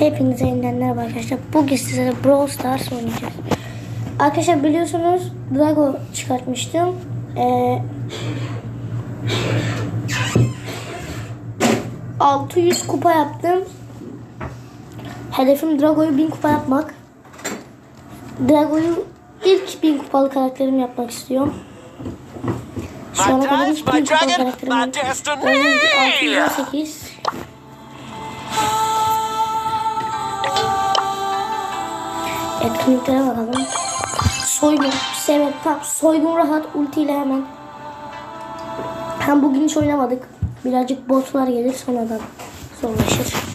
Hepinize yeniden merhaba arkadaşlar. Bugün sizlere Brawl Stars oynayacağız. Arkadaşlar biliyorsunuz Drago çıkartmıştım. Ee, 600 kupa yaptım. Hedefim Drago'yu 1000 kupa yapmak. Drago'yu ilk 1000 kupalı karakterim yapmak istiyorum. Şu ana kadar hiç 1000 kupalı karakterim yapmadım. 608 Etkinliklere bakalım. Soygun, seven, tamam. Soygun rahat, ultiyle hemen. Hem bugün hiç oynamadık. Birazcık botlar gelir sonradan zorlaşır.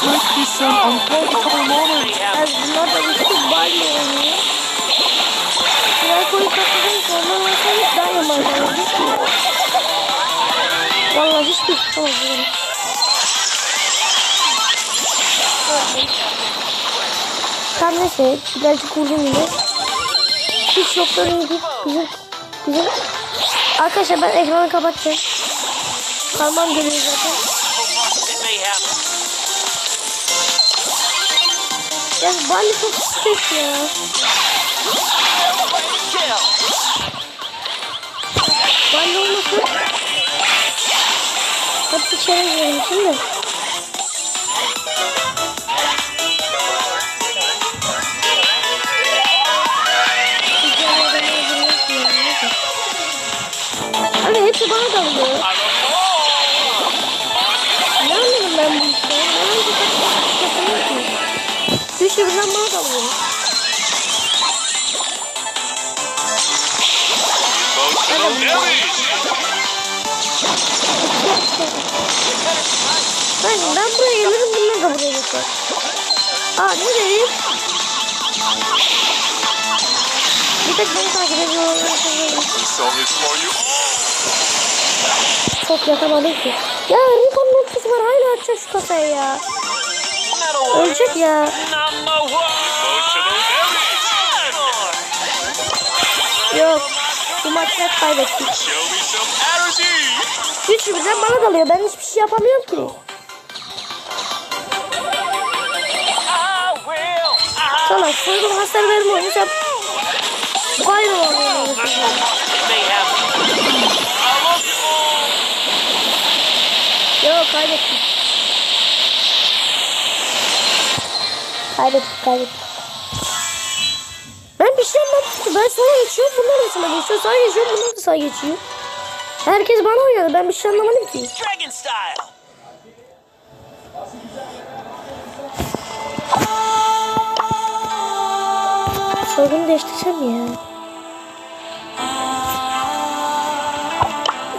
This an unforgettable moment. az bunlar da bir sürü bal oynuyor. Draco'yu katladığım sonra nasıl daha yaman kaldı. Vallahi hiçbir şey olmadı. Tam neyse birazcık vurdum yine. Hiç yokları yedik. Bizim, bizim. Arkadaşlar ben ekranı kapatacağım. Kalmam geliyor zaten. Ya Bali çok sıkıntı ya. Bali olmasın. Hep içeri girelim şimdi. Abi hepsi bana dalıyor. Sürü birden bana dalıyor. Ben, ben buraya gelirim bunlar da buraya geçer. Aa nereye? Bir tek beni takip ediyorlar. Çok yakamadım ki. Ya Rico'nun ultisi var hala açacak şu kafayı ya. Ölecek ya. Yok. Bu hep kaybettik. Birden bana dalıyor. Ben hiçbir şey yapamıyorum ki. Sana soygun hasar verme may happen. I look Yok kaybettik. Kaybettik kaybettik. Ben bir şey ki. Ben sağa geçiyorum bunlar da sağa geçiyor. Sağa geçiyorum bunlar da sağa geçiyor. Herkes bana oynadı. Ben bir şey anlamadım ki. Sorunu değiştirsem ya.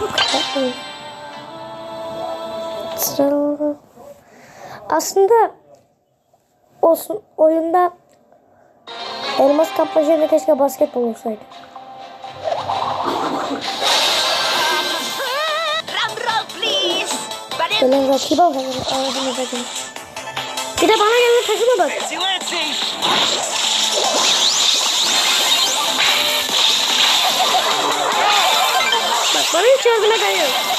Yok yapmayın. Sıralı. Aslında olsun oyunda elmas kapmaca keşke basketbol olsaydı. Gelen rakibe bak. Anladın takım. Bir de bana gelen takıma bak. Bana hiç yardım eden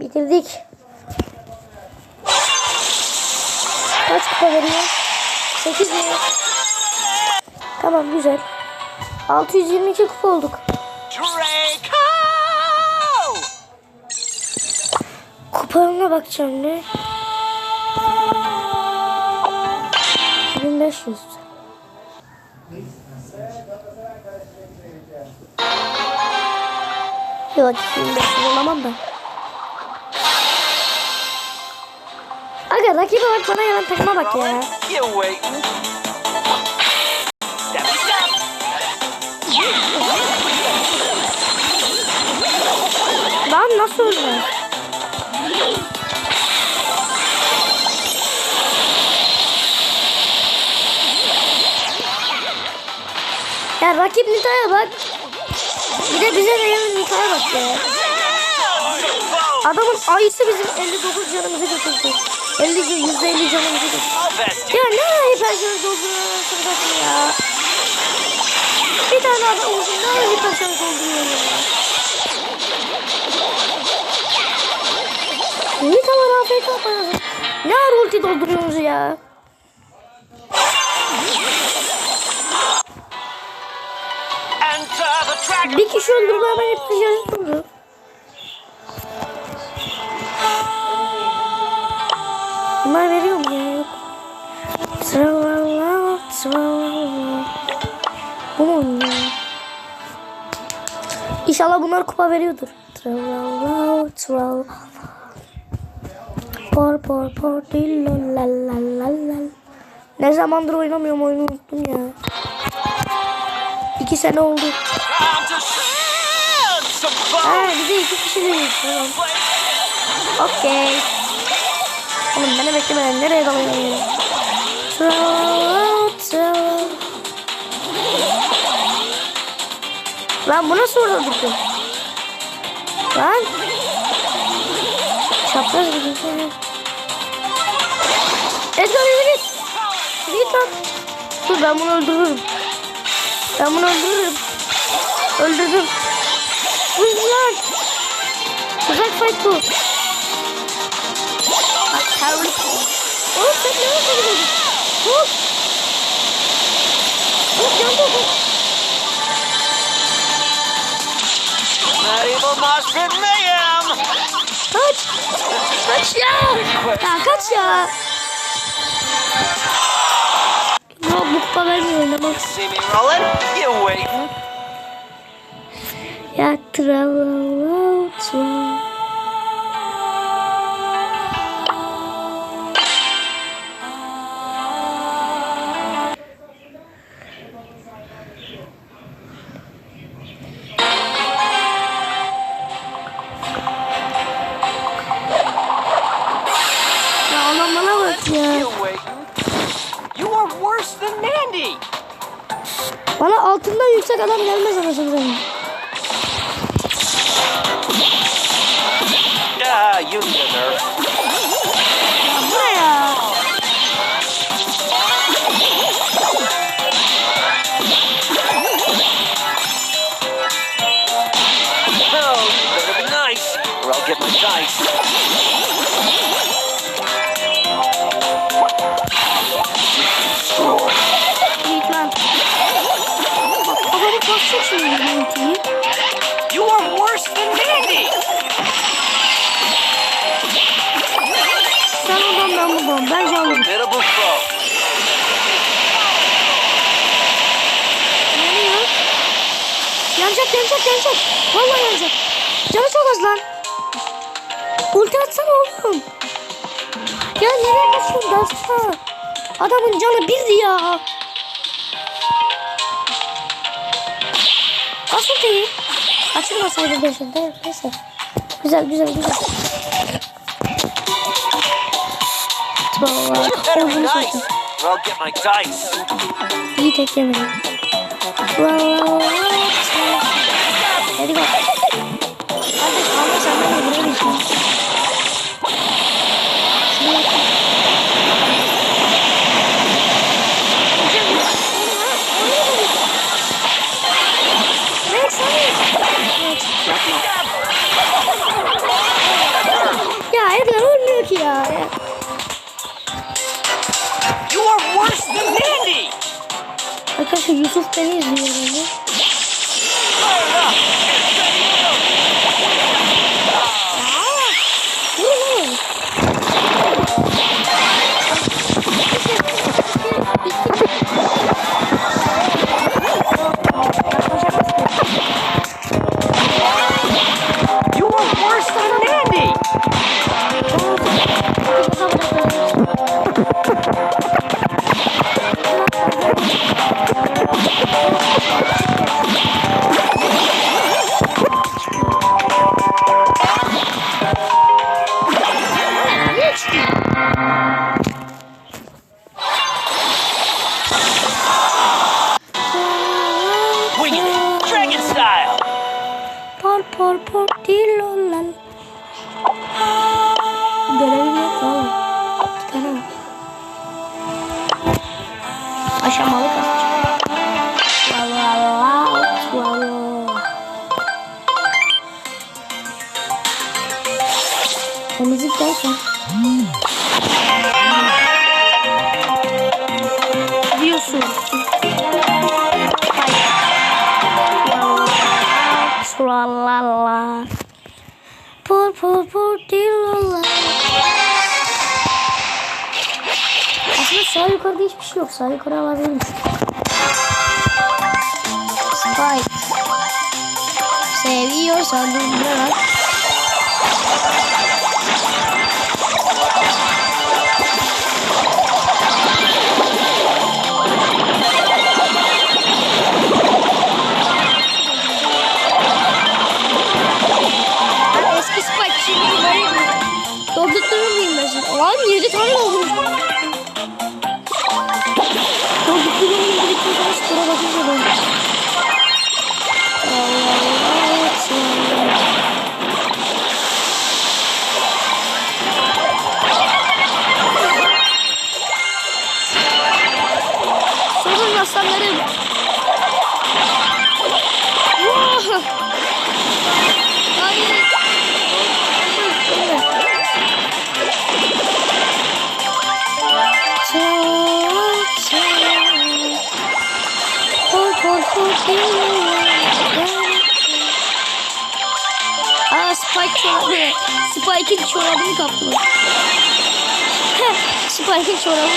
Bitirdik. Kaç kupa veriyor? 8 mi? Tamam güzel. 622 kupa olduk. Draco. Kupalarına bakacağım ne? 2500. Yok 2500 olamam da. Rakibe bak bana yalan takma bak ya. Lan nasıl ölmez? Ya rakip Nita'ya bak. Bir de bize veren Nita'ya bak ya. Adamın ayısı bizim 59 canımızı götürdü. 50 %50 canımızı. Ya ne hiper şarj sırasın ya. Bir tane adam olsun ne hiper şarj dolduruyor ya. Nita var AFK yapıyorsunuz. Ne ara ulti dolduruyorsunuz ya. Bir kişi öldürdü hemen hepsi doldu. Bunlar veriyor mu ya? Tralala. Bu mu oynuyor? İnşallah bunlar kupa veriyordur. Tralala, tralala. Por por por dillo la la la la. Ne zamandır oynamıyorum oyunu unuttum ya. İki sene oldu. Ha bize iki kişi demiş. Tamam. Okey. Oğlum beni beklemeden nereye dalıyorsun Lan bu nasıl orada durdu? Lan. Çapraz gibi. Git. Yürü git lan. Dur ben bunu öldürürüm. Ben bunu öldürürüm. Öldürdüm. Vur lan. Uzak fight bu. Oğlum sen ne yapıyorsun? Hop. Hop yan mosh pit mayhem. Kaç. Kaç ya. Ya kaç ya. Vermiyor oynamak. Waiting. Ya tralala Bana altından yüksek adam gelmez anasını satayım. You are worse than Mandy. Sen oradan ben buradan. Bence alırım. Formidable foe. Yanıyor. Yanacak yanacak yanacak. Vallahi yanacak. Canı çok az lan. Ulti atsana oğlum. Ya nereye kaçıyorsun Dasta? Adamın canı birdi ya. Oğlum nice, satayım. or I'll get my dice. İyi tek yemedim. Hadi bak. Kardeş kalma sen beni vurabilirsin. Şunu yap. Evet, sen de. Evet, yapma. Ya Ki ya. You are worse than Mandy. Arkadaşlar Yusuf beni izliyor. Fire up. Diyorsun. Tralala. Pur pur pur dilala. Aslında sağ yukarıda hiçbir şey yok. Sağ yukarı alabiliriz. Spike. Seviyorsan dinle. Lan 7 tane doldurmuş. Çorabı. Spike'in çorabını. Heh, Spike'in çorabı.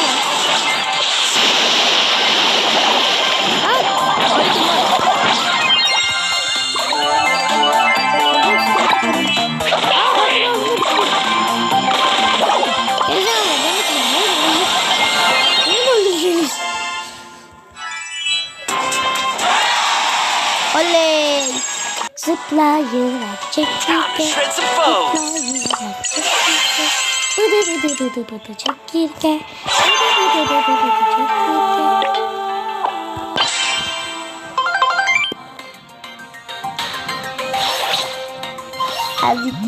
Çekirge. Shred some foes. Zıplayıver çekirge. Bıdı bıdı bıdı bıdı çekirge. Bıdı bıdı bıdı bıdı çekirge.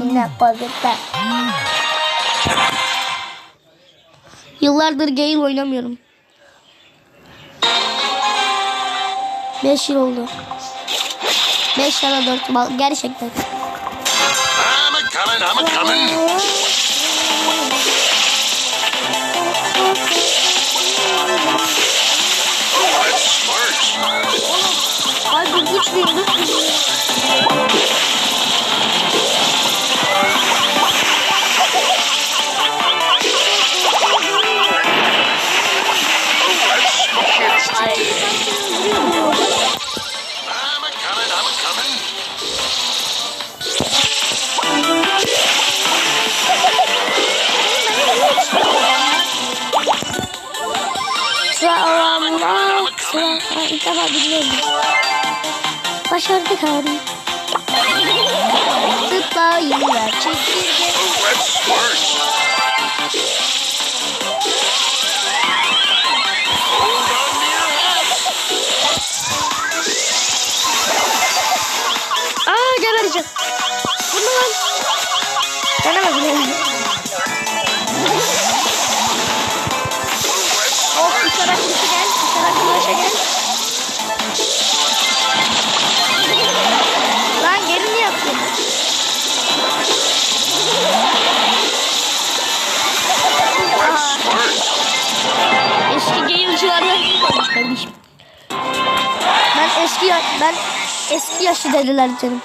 Yine kodete. Yıllardır Gale oynamıyorum. 5 yıl oldu. 5 ya da 4 yıl gerçekten. I'm a coming, I'm a coming. Oh, that's smart. İlk defa biliyorum. Başardık abi. Zıplayıver çekirge. Olmuş kardeşim. Ben eski ya- ben eski yaşlı dediler canım.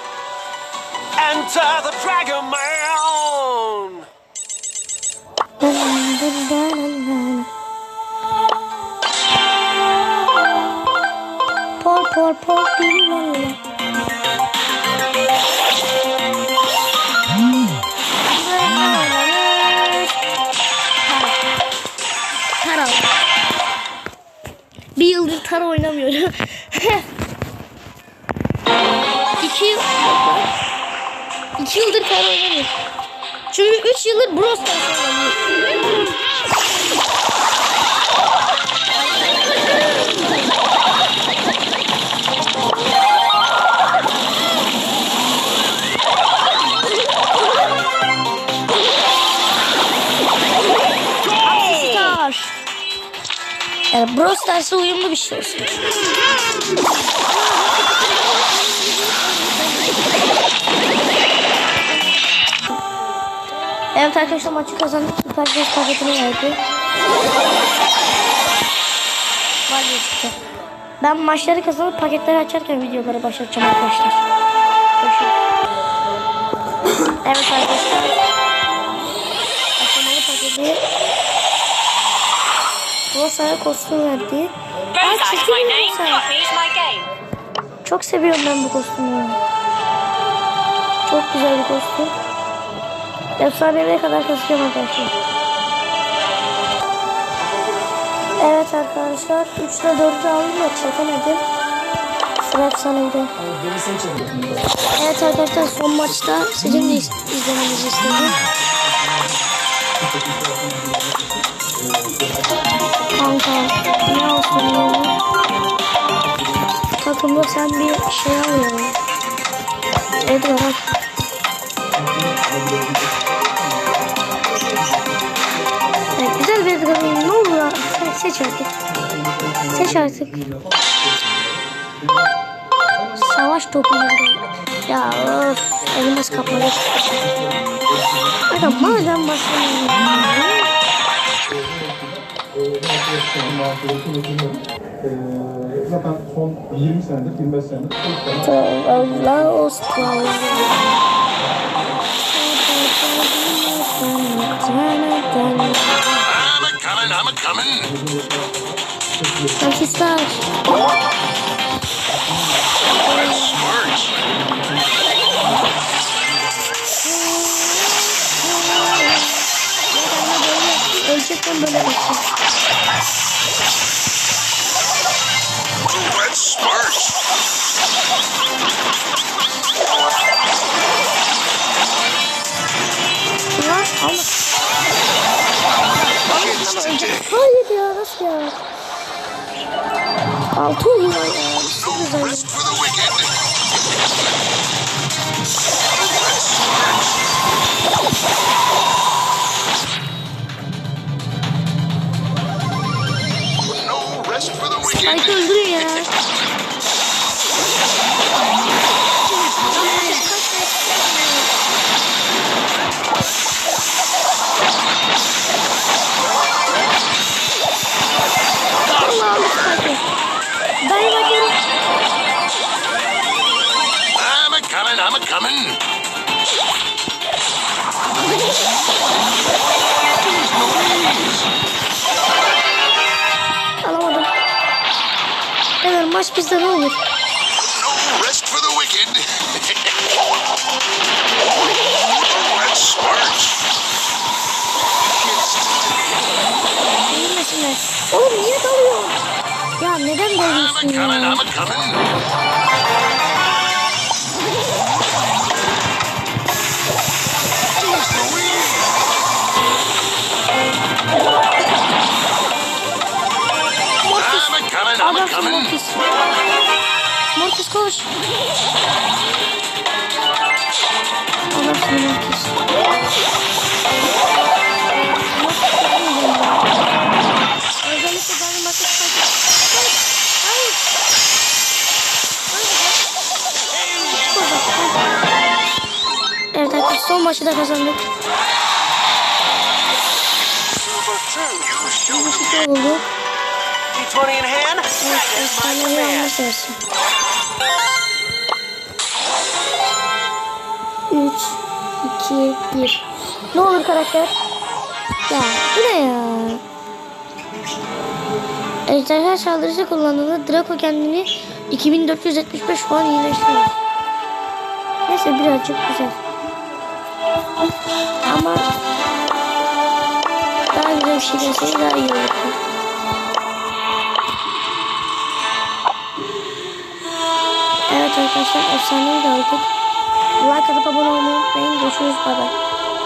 Enter the Dragon Man. Por por por dilala. Tara oynamıyorum. İki yıl... İki yıldır Tara oynamıyorum. Çünkü üç yıldır Brawl Stars oynuyorum. Yani Brawl Stars'a uyumlu bir şey olsun. Evet arkadaşlar maçı kazandık. Süper Ses paketini verdi. Vazgeçti. Ben maçları kazanıp paketleri açarken videoları başlatacağım arkadaşlar. Evet arkadaşlar. Aşamalı paketi. Rosa'ya kostüm verdi. Aa çizgi. Çok seviyorum ben bu kostümü. Çok güzel bir kostüm. Efsaneye kadar kasacağım arkadaşlar. Evet arkadaşlar 3 ile 4'ü aldım da çekemedim. Sıra efsaneydi. Evet arkadaşlar son maçta sizin de iz- izlemenizi istedim. Kanka ne olsun ya? Takımda sen bir şey al ya. Edgar al. Evet, güzel bir Edgar oyunu. Ne olur ya? Se- Seç artık. Seç artık. Savaş topu. Ya öf. Elmas kapalı. Aga madem başlamayayım. Zaten son 20 senedir, 25 senedir çok fazla Allah olsun. I'm a coming, I'm a coming. Pakistan. Smart. Ölçekten böyle bakacağım. That's smart. Lan Allah. Kids today. Hayır ya nasıl ya? Altı oluyor ya. For the Spike wicked. smart. Kids today. Bilmesinler. Oğlum niye dalıyor? Ya neden dalıyorsun coming, ya? Coming. Mortis. Mortis koş. Adamsın Mortis. Özellikle benim bakış. Evet arkadaşlar son maçı da kazandık. You showed Bir oldu. D20 in hand. Evet, efsanevi anlar versin. Üç, iki, bir. Ne olur karakter? Ya bu ne ya? Ejderha saldırısı kullandığında Draco kendini 2475 puan iyileştiriyor. Neyse birazcık güzel. Ama daha güzel bir şey gelseydi daha iyi olurdu. Evet arkadaşlar efsaneyi de aldık. Like atıp abone olmayı unutmayın. Görüşürüz. Bay bay.